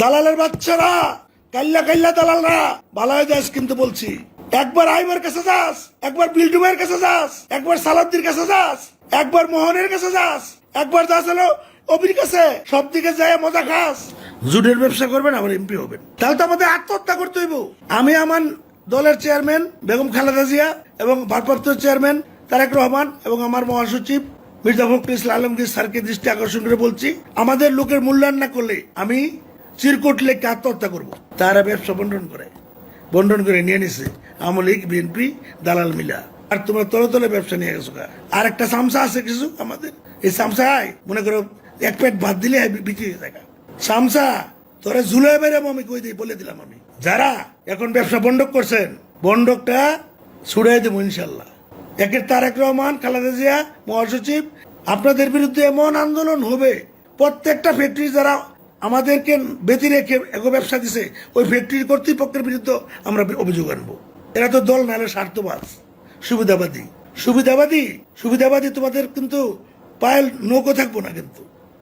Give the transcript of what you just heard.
দালালের বাচ্চারা। কাল্লা কাল্লা দালালরা। বালায় যাস কিন্তু বলছি। একবার আইমার কাছে যাস, একবার বিল্ডুমের কাছে যাস, একবার সালাদ্দির কাছে যাস, একবার মোহনের কাছে যাস, একবার যাস হলো অবির কাছে। সব দিকে যায় মজা খাস। জুটের ব্যবসা করবেন, আবার এমপি হবেন। তাহলে তো আমাদের আত্মহত্যা করতে হইব। আমি আমার দলের চেয়ারম্যান বেগম খালেদা জিয়া এবং ভারপ্রাপ্ত চেয়ারম্যান তারেক রহমান এবং আমার মহাসচিব মির্জা ফখরুল ইসলাম আলমগীর স্যারকে দৃষ্টি আকর্ষণ করে বলছি, আমাদের লোকের মূল্যায়ন না করলে আমি চিরকুট লেখকে আত্মহত্যা করব। তারা ব্যবসা বন্টন করে। বন্টন করে নিয়ে নিছে আওয়ামী লীগ, বিএনপি, দালাল মিলা। আর তোমরা তলে তলে ব্যবসা নিয়ে গেছো। আর একটা সামসা আছে কিছু আমাদের। এই সামসায় মনে করো এক প্যাট ভাত দিলে বিক্রি হয়ে যায় সামসা, তোরা ঝুলে বেরাবো আমি কই দিই, বলে দিলাম আমি। যারা এখন ব্যবসা বন্ধক করছেন, বন্ধকটা ছুড়াই দেবো ইনশাল্লাহ। একের তারেক রহমান, খালেদা জিয়া, মহাসচিব, আপনাদের বিরুদ্ধে এমন আন্দোলন হবে, প্রত্যেকটা ফ্যাক্টরি যারা আমাদেরকে বেঁধে রেখে এগো ব্যবসা দিছে, ওই ফ্যাক্টরি কর্তৃপক্ষের বিরুদ্ধে আমরা অভিযোগ আনব। এরা তো দল না নাহলে স্বার্থবাদ সুবিধাবাদী। সুবিধাবাদী সুবিধাবাদী তোমাদের কিন্তু পায়েল নৌকো থাকব না কিন্তু।